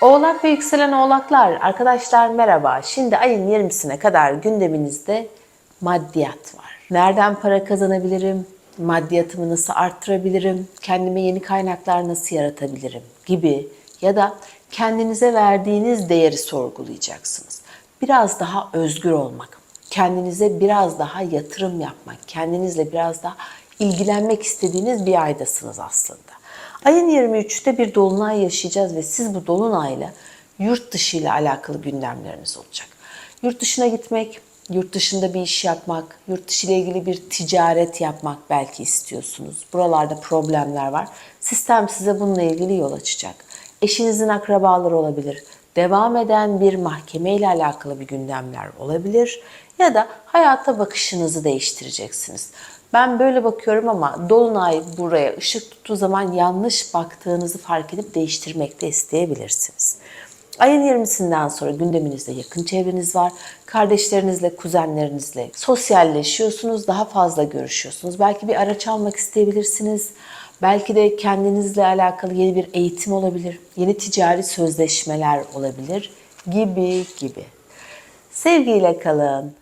Oğlak ve yükselen oğlaklar arkadaşlar merhaba. Şimdi ayın 20'sine kadar gündeminizde maddiyat var. Nereden para kazanabilirim? Maddiyatımı nasıl arttırabilirim? Kendime yeni kaynaklar nasıl yaratabilirim? Gibi ya da kendinize verdiğiniz değeri sorgulayacaksınız. Biraz daha özgür olmak, kendinize biraz daha yatırım yapmak, kendinizle biraz daha ilgilenmek istediğiniz bir aydasınız aslında. Ayın 23'te bir dolunay yaşayacağız ve siz bu dolunayla yurt dışı ile alakalı gündemleriniz olacak. Yurt dışına gitmek, yurt dışında bir iş yapmak, yurt dışı ile ilgili bir ticaret yapmak belki istiyorsunuz. Buralarda problemler var. Sistem size bununla ilgili yol açacak. Eşinizin akrabaları olabilir. Devam eden bir mahkeme ile alakalı bir gündemler olabilir ya da hayata bakışınızı değiştireceksiniz. Ben böyle bakıyorum ama Dolunay buraya ışık tuttuğu zaman yanlış baktığınızı fark edip değiştirmek de isteyebilirsiniz. Ayın 20'sinden sonra gündeminizde yakın çevreniz var. Kardeşlerinizle, kuzenlerinizle sosyalleşiyorsunuz, daha fazla görüşüyorsunuz. Belki bir araç almak isteyebilirsiniz. Belki de kendinizle alakalı yeni bir eğitim olabilir, yeni ticari sözleşmeler olabilir gibi gibi. Sevgiyle kalın.